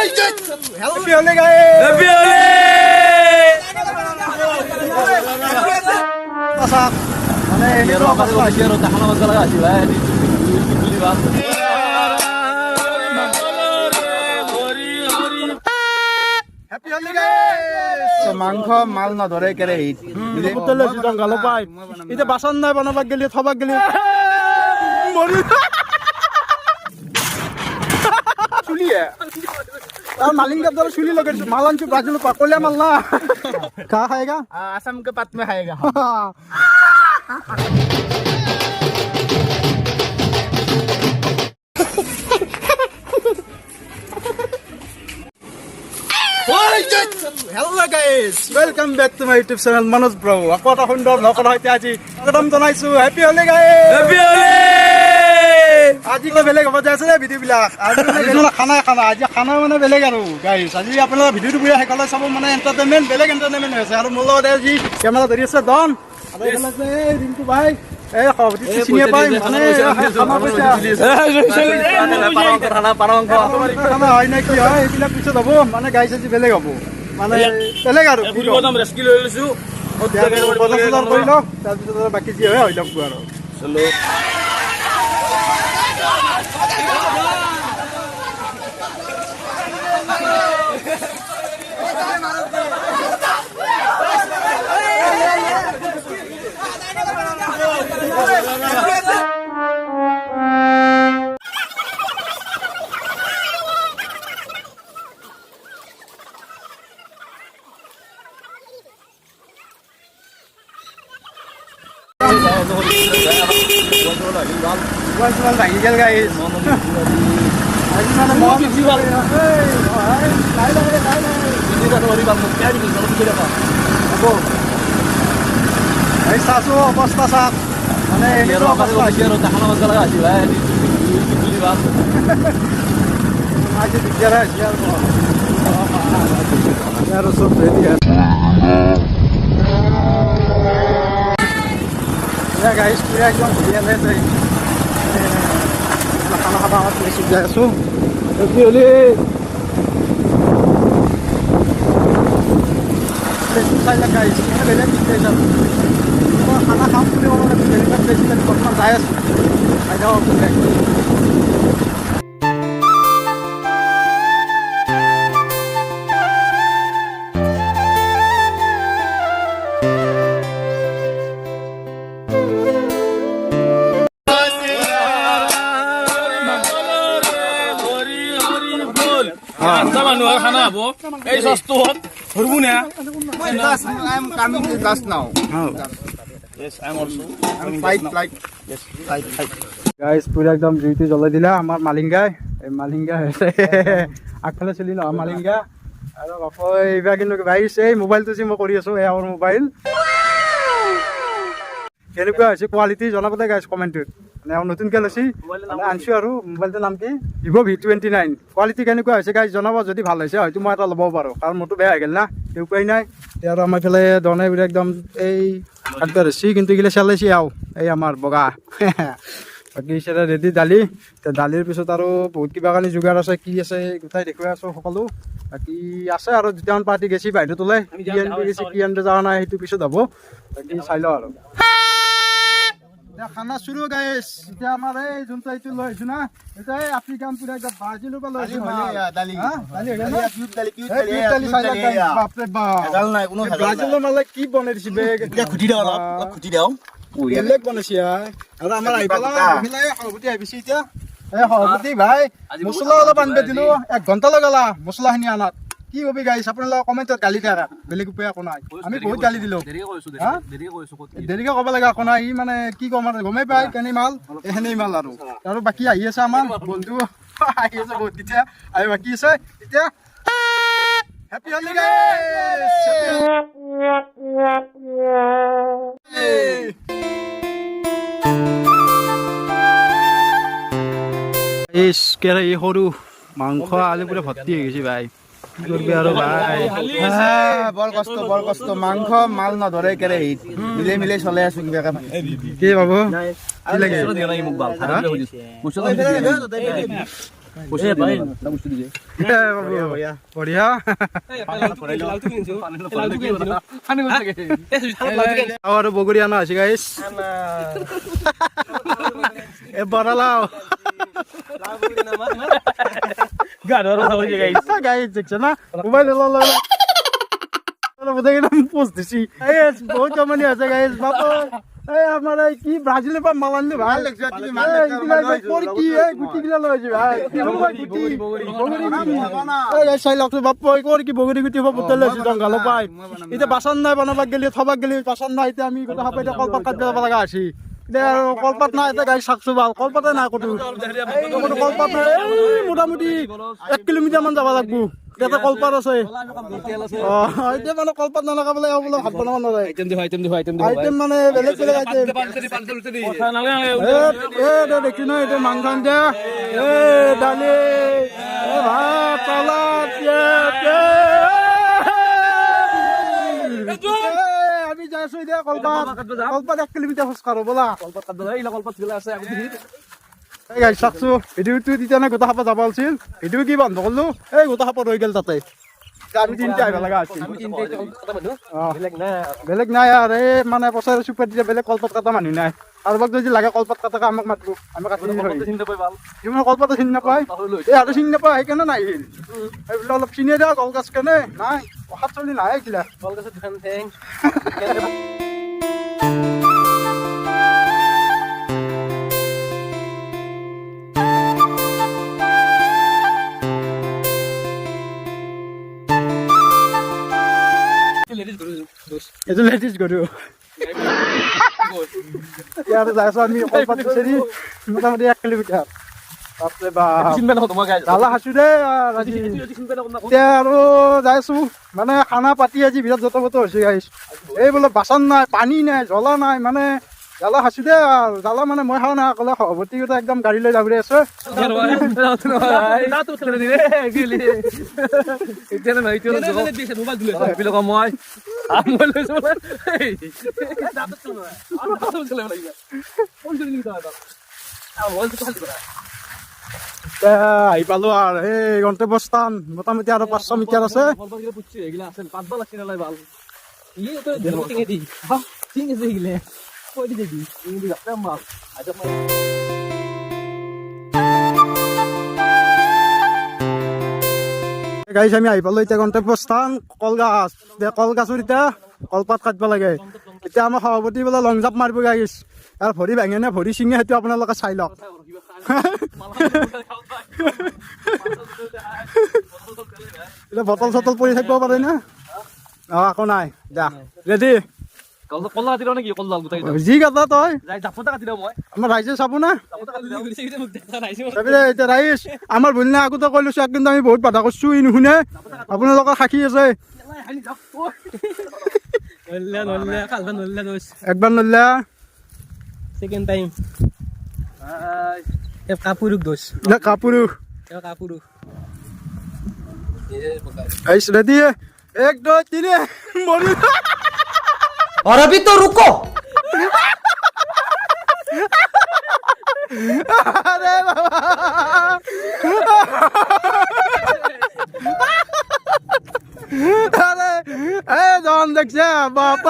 Guys! মাংস মাল হোটেলে যিটো গালো পাই এতিয়া বাচন নাই বনাবাক গেলি থবাক গেলি চুলিয়ে ব্ৰাজিল পাকলীয়া মাল না খা খাইগা আসাম কে পাত মে খায়েগা hello' guys welcome back to my YouTube channel Manoj bro আকৌ এটা সুন্দৰ সৈতে আজি স্বাগতম জনাইছো হেপী হলি গাইজ! আজি বেলেগ হ'ব যাই আছে দে ভিডিঅ'বিলাক। আজি মানে খানাই খানা আজি খানা মানে বেলেগ আৰু গাইজ আজি আপোনালোকে ভিডিঅ'টো পুৰা শেষলৈ চাব মানে এণ্টাৰটেইনমেণ্ট বেলেগ এণ্টাৰটেইনমেণ্ট হৈ আছে। আৰু মোৰ লগত আজি কেমেৰা ধৰি আছে ডন। আৰু এইফালে আছে এই ৰিংকু ভাই এই সভাপতি চিনিয়ে পাই মানে খানা খানা হয় নে কি হয় এইবিলাক পিছত হ'ব। মানে গাইজ আজি বেলেগ হ'ব। মানে বেলেগ আৰু ৰেস্কিউ লৈ লৈছো। বজাৰ চজাৰ কৰি লওক তাৰপিছত বাকী যি হয় হৈ লওক আৰু 誰か! কিমান ভাঙি গেল গাইজ চাচো অৱস্থা চাওক মানে। আজি দিগদাৰ হৈছে আৰু চব ৰেডি আছে। এয়া গাড়ী পুৰা একদম ধুনীয়া হৈ আছে খানা খাব আমাৰ প্লেচত যাই আছোঁ কি হ'লি প্লেচটো চাই লাগ গাড়ী বেলেগ প্লেচ আৰু মই খানা খাম বুলি মানে বেলেগ প্লেচ বৰ্তমান যাই হ'ব এই চচটোত ধৰবো নে জ্বলাই দিলা আমাৰ মালিংগাই এই মালিংগা আগফালে চলি নহয় মালিংগা আৰু বাপু এইবাৰ কিন্তু গাইজ এই মোবাইলটো যে মই কৰি আছোঁ, এয়া মোৰ মোবাইল কেনেকুৱা হৈছে কোৱালিটি জনাব দে গাইজ কমেণ্টটোত নতুনকৈ লৈছি। মানে আনিছোঁ আৰু মোবাইলটোৰ নাম কি? Vivo' V twenty nine quality কেনেকুৱা হৈছে গাইজ জনাব যদি ভালো হৈছে হয়তো মই এটা ল'ব পাৰোঁ। কাৰণ মোৰতো বেয়া হৈ গ'ল না তে উপায় নাই। আৰু আমাৰ এইফালে দনে একদম এই কাটবা ধৰিছি কিন্তু এইগিলা চালাইছি আও এই আমাৰ বগা। বাকী সেটা ৰেডি দালি। দালিৰ পিছত আৰু বহুত কিবা কানি যোগাৰ আছে কি আছে গোটাই দেখুৱাই আছোঁ সকলো। বাকী আছে আৰু দুটামান পাৰ্টি গেছি বাহিৰত ওলাই কি আনিব গেছি কি আনিব যোৱা নাই সেইটো পিছত হ'ব। বাকী চাই লওঁ আৰু। খানা চুৰু গাইছ। এতিয়া আমাৰ এই যোনটো এইটো লৈ আহিছো না এতিয়া এই আফ্ৰিকান পুৰা একদম ব্ৰাজিলৰ পৰা লৈ আহিছো ব্ৰাজিলৰ মালে কি বনাই দিছে বে? এতিয়া খুটি দিওঁ অলপ খুটি দিওঁ। বেলেগ বনাইছে আৰু আমাৰ। আহি পেলাই সভাপতি আহিছে এতিয়া। এই সভাপতি ভাই মছলা অলপ আনিব দিলো। এক ঘণ্টা লগালা মছলাখিনি আনাত। কি কবি গাইছ আপোনালোকে কমেণ্টত গালি দিয়া বেলেগ উপায় একো নাই। আমি বহুত গালি দিলো? দেৰিকে ক'ব লাগে একো নাই। ই মানে কি ক'ম আৰু গমেই পাই কেনে মাল? সেনেই মাল আৰু। আৰু বাকী আহি আছে আমাৰ বন্ধু। আহি আছে বহুত কেতিয়া আৰু বাকী আছে এতিয়া হেপী হলি কেৰা এই সৰু মাংস আলু পুৰা ভৰ্তি হৈ গৈছে ভাই। কি কৰিবি আৰু ভাই? বৰ কষ্ট বৰ কষ্ট। মাংস মাল নধৰে কেৰে হিত মিলাই মিলাই চলাই আছো কিবা কি বাবু? কি লাগে? এ, বাবু, বৰালাও গাইছ দেখছে না মোবাইল গোটেইকেইটা পোষ্ট দিছি এই বহুত জমনি আছে গাইছ বাপ এই আমাৰ এই কি ব্ৰাজিলৰ পৰা মাল আনিলো এই, ভাই? কি গুটি? বগৰী গুটি। এই চাই লওক বাপ কৈ কৰ কি বগৰী গুটি হ'ব? পুতল লৈছে জংঘালৰ পাই। এতিয়া বাচন নাই বনাবাক গেলি থবাক গেলি বাচন নাই এতিয়া আমি গোটেই সাপে কলপাত কাটিব যাব লগা আৰু কলপাত নাই এতিয়া গাড়ী চাকছো ভালো কলপাতে নাই ক'তো। কলপাত নাই। মোটামুটি এক কিলোমিটাৰ মান যাব লাগব। ইয়াতে কলপাত আছে। অ এতিয়া মানে কলপাত নলগাবলৈ বোলে ভাত বনাব নোৱাৰে আইটেম মানে বেলেগ বেলেগ আইটেম এ এ দে দেখি ন এইটো মাংস আঞ্জা এ দালি। ভাত চালাদ আমি যাই আছো এতিয়া কলপাত। কলপাত এক কিলোমিটাৰ খোজ কাঢ়ো ব'লা এই চাকছো ভিডিঅ'টো তেতিয়া নে গোটা সাপত যাব আছিল ভিডিঅ' কি বন্ধ কৰিলো এই গোটা সাপত ৰৈ গ'ল তাতে। আমি তিনিটা আহিব লগা আছিল বেলেগ নাই আৰু। এই মানে পচাৰ চুপাৰ দিলে বেলেগ কলপাত কটা মানুহ নাই। কাৰোবাক যদি লাগে কলপাত কটাকে আমাক মাতিব। আমি কাটি ইমান কলপাতো চিনি নাপায় এই আৰু চিনি নাপায় সেইকাৰণে নাহিল এইবিলাক অলপ চিনিয়ে দিয়া কলগাছ কেনে? নাই অহাত চলি নাই এইগিলা এইটো লেডিজ গৰু ইয়াত যাই আছো আমি কলপাত বিচাৰি মোটামুটি এক কিলোমিটাৰ। বাপৰে বাপ। জ্বালা খাইছো দেই আৰ আজি এতিয়া আৰু যাই আছো মানে খানা পাতি আজি বিৰাট যত বত হৈছে গাইছ। এই বোলে বাচন নাই পানী নাই জ্বলা নাই মানে খাইছো দেই আৰু জ্বালা মানে মই খাওঁ নাই অকলে সভাপতি একদম গাড়ী লৈ যাবলৈ আছে। এতিয়া আহি পালো আৰু। এই গন্তব্যস্থান। মোটামুটি আৰু পাঁচশো মিটাৰ আছে। গাইছ আমি আহি পালো এতিয়া গন্তব্যস্থান কলগাছ এতিয়া কলগাছৰ এতিয়া কলপাত কাটিব লাগে এতিয়া আমাৰ সভাপতি বোলে লং জাপ মাৰিব গাইছ আৰু ভৰি ভাঙে নে ভৰি ছিঙে সেইটো আপোনালোকে চাই লওক এতিয়া বটল চটল পৰি থাকিব পাৰে না অঁ একো নাই যা ৰেডি আমাৰ ভুল নাই আগতে কৈ লৈছো কিন্তু আমি বহুত বাধা কৰিছো ই নুশুনে। আপোনালোকৰ সাক্ষী আছে। একবাৰ নল্লা। Second time. F kapurug dos. নে কাপুৰু F ৰেডি। এক দুই তিনি। মৰি और अभी तो रुको আৰে বাবা আৰে এ জন দেখছে বাপ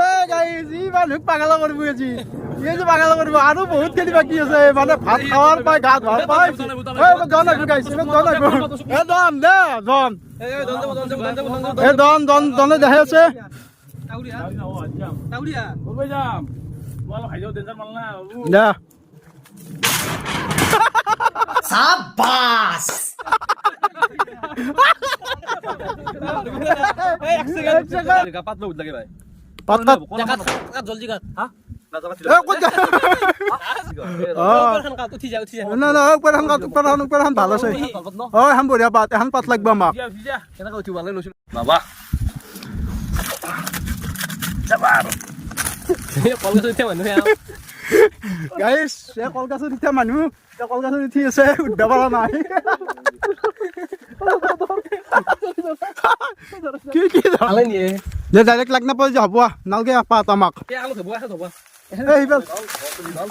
এ গাইজ ই মানুহ পাগলা কৰিব আজি এই যে পাগলা কৰিব আৰু বহুত খেলি বাকী আছে মানে ভাত খাৱাৰ পাই গা ধোৱাৰ পাই এ জন আহিব গাইছ জন আহিব এ জন দে জন এ দন দন দনে দেখা যাচ্ছে যা সাবাস এক সেকেন্ড এক সেকেন্ড পাতলা উঠ লাগে ভাই পাতলা জলদি কাট হ্যাঁ না না উপৰ এখন কাট এখন উপৰ এখন ভালো আছে। অ এখন বঢ়িয়া পাত এখন পাত লাগব আমাক. বাবা? গাইছ এই কলগাছত এতিয়া মানুহ কলগাছত উঠি আছে উঠিব পৰা নাই। কি কি? ডাইৰেক্ট লাগ নাপায় যে হ'ব নালগে পাত আমাক। Ya kalau sebuah satu buah.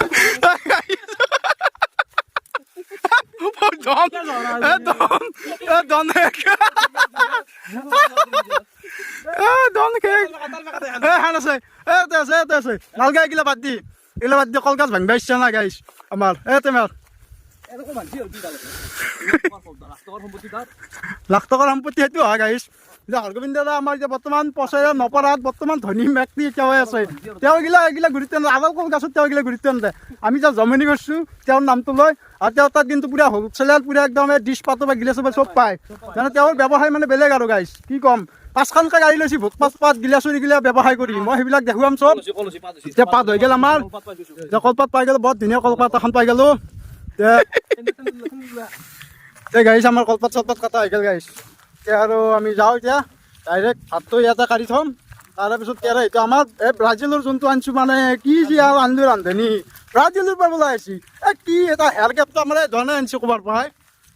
এই সিফাল দম এ দম এ দম শেষ এ দম শেষ এ হান আছে এ তে আছে এ তে আছে। নালগা এগিলা বাদ দি। এগুলা বাদ দি কলকাত ভাঙবা ইচ্ছা না গাইছ। আমার এ তেমার লাখ টকাৰ সম্পত্তি সেইটো হয় গাইছ। এতিয়া হৰগোবিন্দ দাদা আমাৰ এতিয়া বৰ্তমান পচাৰা নপৰাত বৰ্তমান ধনী ব্যক্তি তেওঁ আছে? তেওঁ এইগিলা গুৰুত্ব নিদিয়ে আগৰ কল গাছত তেওঁ এইগিলা গুৰুত্ব নিদিয়ে আমি এতিয়া জমনি কৰিছোঁ তেওঁৰ নামটো লৈ আৰু তেওঁ তাত কিন্তু পুৰা হ'লচেলাৰ পুৰা একদম ডিছ পাতো বা গিলাচ বা চব পায়। মানে তেওঁৰ ব্যৱসায় মানে বেলেগ আৰু গাইছ কি ক'ম? পাঁচখনকৈ গাড়ী লৈছে ভোট পাঁচ পাত গিলাচৰ এইগিলা ব্যৱসায় কৰি। মই সেইবিলাক দেখুৱাম চব। এতিয়া পাত হৈ গ'ল আমাৰ। এতিয়া কলপাত পাই গ'লো বৰ ধুনীয়া কলপাত এখন পাই গ'লো। গাড়ী আমাৰ কলপাত চলপাত কটা হৈ গ'ল গাড়ী এতিয়া আৰু আমি যাওঁ এতিয়া ডাইৰেক্ট ভাতটো ইয়াতে কাঢ়ি থ'ম। তাৰে পিছত কেৰা এইটো আমাৰ এই ব্ৰাজিলৰ যোনটো আনিছোঁ মানে কি যি আৰু আনিলোঁ ৰান্ধনি। ব্ৰাজিলৰ পৰা বোলে আহিছে। এই কি এটা হেয়াৰ আমাৰ এই ধৰণে আনিছোঁ ক'ৰবাৰ পৰাই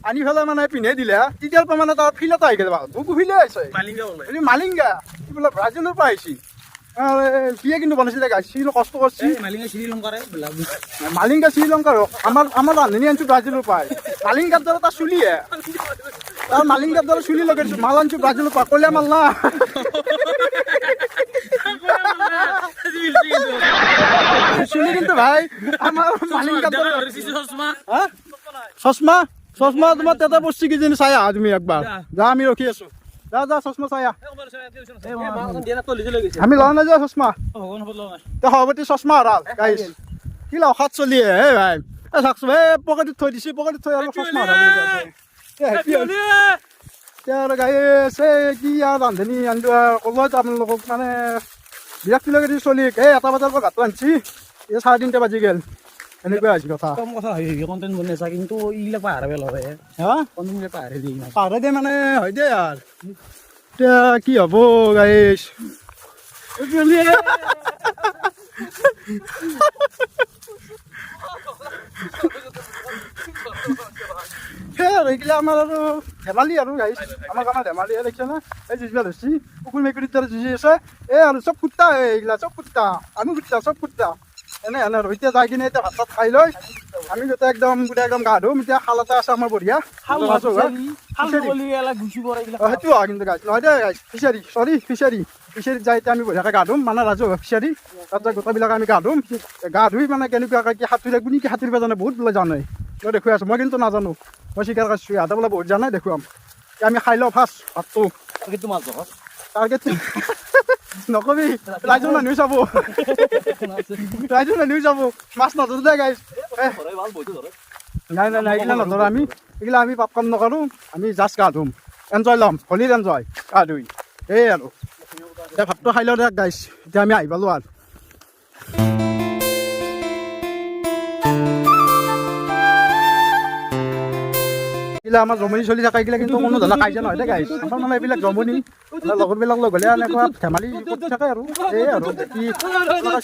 আনি পেলাই মানে পিন্ধাই দিলে। তেতিয়াৰ পৰা মানে তাৰ ফিল এটা আহি গ'ল ভালো। মোকো ফিলে আহিছে। এই মালিংগা। কি বোলে ব্ৰাজিলৰ পৰা আহিছে। সিয়ে কিন্তু বনাইছিলে সি কষ্ট কৰিছে। মালিংগা শ্ৰীলংকাৰ হওক। আমাৰ আমাৰ ৰান্ধনি আনিছোঁ ব্ৰাজিলৰ পৰা মালিংগাৰ দৰে তাৰ চুলিহে মাল আনিছোঁ ব্ৰাজিলৰ পৰা কলীয়া মাল না। চুলি কিন্তু ভাই আমাৰ মালিংগাৰ দৰে হা? চশমা। চশমা? তোমাৰ তাতে পড়ছি কিজানি চাই আহা তুমি একবাৰ যা। আমি ৰখি আছো। যা যা চশমা চাই আহ আমি লোৱা নাই। যোৱা চশমা সভাপতি চশমা হৰাল গাইছ কি লাও সাত চলি হে ভাই। এ চাকচোন হে পকেটত থৈ দিছি পকেটত থৈ আৰু চশমা হৰাল বুলি। এতিয়া গাই আছে কি আৰু ৰান্ধনি আনিলো ক'লো আপোনালোকক মানে বিৰাট দি চলি এই এটা বজাৰ পৰা ভাতটো আনিছি এই চাৰে তিনিটা বাজি গ'ল এনেকুৱা হৈছে কথা কম কথা হয় কণ্টেণ্ট বনাই আছা কিন্তু এইবিলাক পাহাৰা পেল হয় হা কণ্টেণ্ট পাহাৰে দি ইমান পাহাৰে দিয়ে মানে হয় দে আৰু এতিয়া কি হ'ব গাইছ এইগিলা আমাৰ আৰু ধেমালি আৰু গাইছ আমাৰ কাৰণে ধেমালি দেখিছে না এই যুঁজবিলাক হৈছে কুকুৰ মেকুৰীৰ দৰে যুঁজি আছে এই আৰু চব কুত্তা এইগিলা চব কুত্তা আমি কুত্তা চব কুত্তা এনে এনে এতিয়া যাই কিনে এতিয়া ভাত চাত খাই লৈ আমি গোটেই একদম গোটেই একদম গা ধুম এতিয়া খাল এটা আছে আমাৰ বঢ়িয়া। সেইটো হয় কিন্তু গাইছ নহয় দে গাইছ ফিচাৰী চৰি ফিচাৰী। ফিচাৰীত যাই এতিয়া আমি বঢ়িয়াকৈ গা ধুম মানে ৰাজহুৱা ফিচাৰী। তাত যাই গোটেইবিলাক আমি গা ধুম গা ধুই মানে কেনেকুৱাকৈ কি সাঁতুৰি কোনে কি সাঁতুৰিব জানে বহুত বোলে জানে। মই দেখুৱাই আছোঁ মই কিন্তু নাজানো। মই স্বীকাৰ কৰিছোঁ ইহঁতে বোলে বহুত জানে দেখুৱাম। আমি খাই লওঁ ফাৰ্ষ্ট ভাতটো। টাৰ্গেট নকবি ৰাইজৰ মানুহ চাব ৰাইজৰ মানুহ চাব মাছ নধৰো দে গাইছ নাই নাই নাই এইগিলা নধৰো আমি এইগিলা আমি পাপ কাম নকৰোঁ আমি জাষ্ট গা ধুম এনজয় ল'ম হলিৰ এনজয় গা ধুই এই আৰু এতিয়া ভাতটো খাই লওঁ দে গাইছ এতিয়া আমি আহি পালোঁ আৰু এইগিলা আমাৰ জমনি চলি থাকে এইগিলা কিন্তু কোনো ধৰণৰ কাজিয়া নহয় দে গাইছ আমাৰ মানে এইবিলাক জমনি মানে লগৰবিলাক লগ হ'লে এনেকুৱা ধেমালি কৰি থাকে আৰু। এই আৰু কি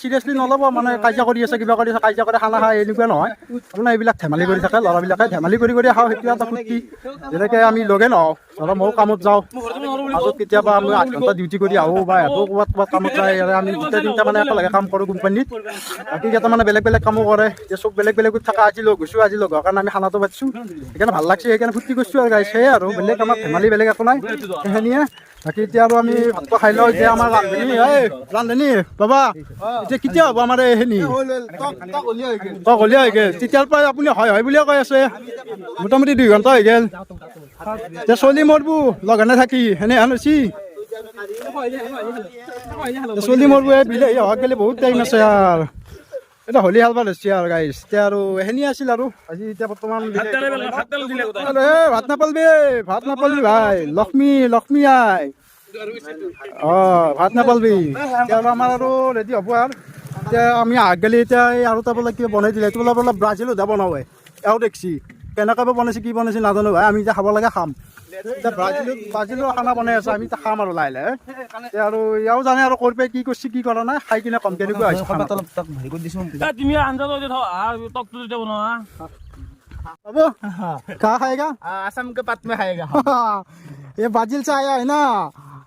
চিৰিয়াছলি নল'ব মানে কাজিয়া কৰি আছে কিবা কৰি আছে কাজিয়া কৰি খানা খাই এনেকুৱা নহয়। মানে এইবিলাক ধেমালি কৰি থাকে ল'ৰাবিলাকে ধেমালি কৰি কৰি খাওঁ সেইটো এটা ফূৰ্তি। যেনেকৈ আমি লগে নহওঁ ধৰা ময়ো কামত যাওঁ মাজত কেতিয়াবা আমি আঠ ঘণ্টা ডিউটি কৰি আহোঁ বা সিহঁতেও ক'ৰবাত ক'ৰবাত কামত যায় আমি দুটা তিনিটা মানে একেলগে কাম কৰোঁ কোম্পানীত। বাকী কেইটা মানে বেলেগ বেলেগ কামো কৰে এতিয়া চব বেলেগ বেলেগত থকা আজি লগ হৈছোঁ আজি লগ হোৱাৰ কাৰণে আমি খানাটো পাতিছোঁ। সেইকাৰণে ভালো লাগছে সেইকাৰণে ফূৰ্তি কৰিছোঁ আৰু গাইছে আৰু বেলেগ আমাৰ ধেমালি বেলেগ একো নাই। সেইখিনিয়ে। বাকী এতিয়া আৰু আমি ভাতটো খাই লওঁ, এতিয়া আমাৰ ৰান্ধনী, এই ৰান্ধনী, বাবা, এতিয়া কেতিয়া হ'ব আমাৰ এইখিনি? তই হ'লে হৈ গ'ল। তেতিয়াৰ পৰাই আপুনি হয় হয় বুলিয়ে কৈ আছে। মোটামুটি দুই ঘণ্টা হৈ গ'ল। এতিয়া চলি মৰবো লঘনে থাকি সেনে হেন হৈছি চলি মৰবো এই বিলাহী গ'লে বহুত টাইম আছে আৰু। এতিয়া হলি হালবা ধৰিছে আৰু গাইছ এতিয়া আৰু সেনে আছিল আৰু। আজি এতিয়া বৰ্তমান ভাত নাপালবি ভাত নাপালবি ভাই। লক্ষ্মী লক্ষ্মী আই। অ ভাত নাপালবি। এতিয়া আৰু আমাৰ আৰু ৰেডি হ'ব আৰু। এতিয়া আমি আগ গেলি এতিয়া আৰু এটা বোলে কিবা বনাই দিলে এইটো বোলে ব্ৰাজিলো যাব নহয় এওঁ দেখছি। কেনেকৈ বা বনাইছে কি বনাইছে নাজানো ভাই আমি এতিয়া খাব লাগে খাম এতিয়া ব্ৰাজিলত ব্ৰাজিলৰ খানা বনাই আছে আমি এতিয়া খাম আৰু লাহে লাহে এতিয়া আৰু এওঁ জানে আৰু কৰি পাই কি কৰিছে কি কৰা নাই খাই কিনে কম কেনেকুৱা হৈছে খানাটো। তুমি আঞ্জা লৈ থ টকটো যেতিয়া বনোৱা হ'ব कहाँ खाएगा आसाम के पात में खाएगा ये ब्राजील से आया है ना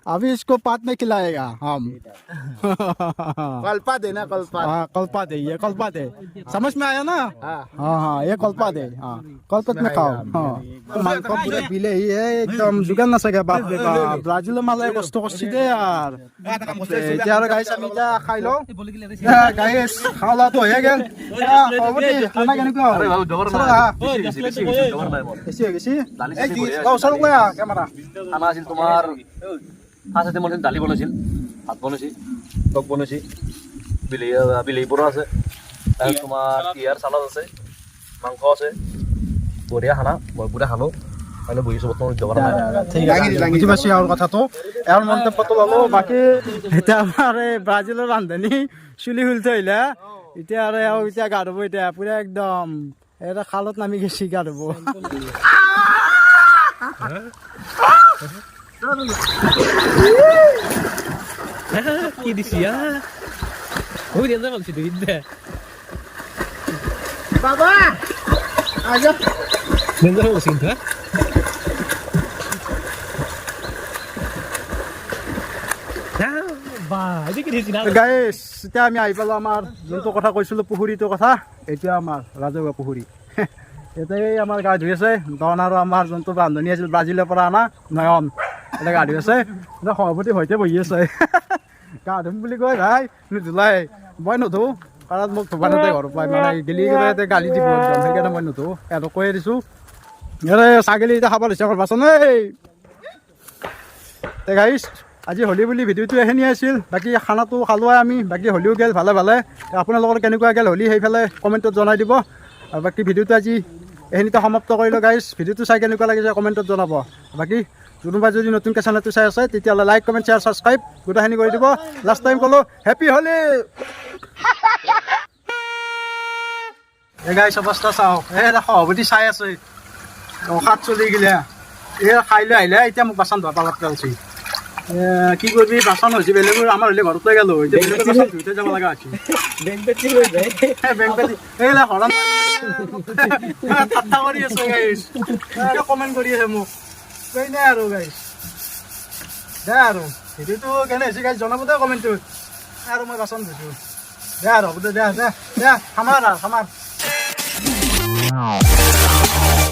अभी इसको पात में खिलाएगा हम। कल्पा देना कल्पा। हाँ कल्पा दे ये कल्पा दे। समझ में आया ना? हाँ। हाँ, हाँ ये कल्पा दे हाँ। कल्पत में खाओ हाँ। पीले ही है एकदम जुगन ना सके बाप रे बाप। ब्राज़ील में एक कष्ट कष्ट दे यार। यार गाइस हम खाई लो? हाँ, गाइस खाला तो है गेन हाँ, खाना ना किसी कैमरा। खाना सिल तुम्हार আইটেম আছিল দালি বনাইছিল ভাত বনাইছিল টক বনাইছিল বিলাহী বিলাহী পোৰা আছে তাৰপিছত তোমাৰ তিহাৰ চালাড আছে মাংস আছে বঢ়িয়া খানা মই পুৰা খালোঁ কাইলৈ বহিছোঁ বৰ্তমান যাব নাই ঠিক আছে বুজি পাইছো আৰু কথাটো এওঁৰ মন্তব্যটো ল'লো বাকী এতিয়া আমাৰ এই ব্ৰাজিলৰ ৰান্ধনী চুলি খুলি থৈ আহিলে এতিয়া আৰু এওঁ এতিয়া গা ধুব এতিয়া পুৰা একদম এটা খালত নামি গৈছে গা ধুব। কি দিছি ওই রেন্দা বলছি তুই বাবা! আজা রেন্দা বলছি কিন্তু গাইস এতিয়া আমি আহি পালো আমাৰ যোনটো কথা কৈছিলোঁ পুখুৰীটো কথা এতিয়া আমাৰ ৰাজহুৱা পুখুৰী। এতিয়াই আমাৰ গা ধুই আছে। ডন আৰু আমাৰ যোনটো বান্ধনী আছিল ব্ৰাজিলৰ পৰা অনা নয়ন। এতিয়া গা ধুই আছে এতিয়া সভাপতি সৈতে বহি আছে গা ধুম বুলি কয় ভাই নুধুলাই মই নুধো কাৰণ মোক ধুবা নুধো সিহঁতক কৈয়ে দিছোঁ ছাগলী এতিয়া খাব লৈছে কৰবাচোন এই তে গাইছ আজি হোলী বুলি ভিডিঅ'টো এইখিনি আছিল। বাকী খানাটো খালোঁৱে আমি। বাকী হোলীও গেল, ভালে ভালে। আপোনালোকৰ কেনেকুৱা গেল, হোলী সেইফালে কমেণ্টত জনাই দিব। আৰু বাকী ভিডিঅ'টো আজি এইখিনিতে সমাপ্ত কৰিলোঁ গাইছ ভিডিঅ'টো চাই কেনেকুৱা লাগিছে, কমেণ্টত জনাব। বাকী কোনোবাই যদি নতুনকৈ চেনেলটো চাই আছে তেতিয়াহ'লে লাইক কমেণ্ট শ্বেয়াৰ ছাবস্ক্ৰাইব গোটেইখিনি কৰি দিব। লাষ্ট টাইম ক'লোঁ হেপী হোলী এই গাইছ অৱস্থা চাওক। এই এটা সভাপতি চাই আছে। অখাত চলি গিলা। এই খাই লৈ আহিলে। এতিয়া মোক বাচন ধোৱা পালত এ, কি কৰিবি? বাচন হৈছে বেলেগৰ। আমাৰ হ'লে ঘৰত লৈ গ'লো। ধুইতে যাব লগা হৈছে। এইগিলা হৰণ ঠাট্টা কৰি আছো কমেণ্ট কৰি আছে মোক। কৈ না আৰু গাইছ দে আৰু। ভিডিঅ'টো কেনে হৈছে গাইছ জনাব দে কমেণ্টটোত আৰু মই বাচন ধুইছোঁ। দে আৰু হ'ব দে দে দে দে, খামাৰ আৰু, খামাৰ।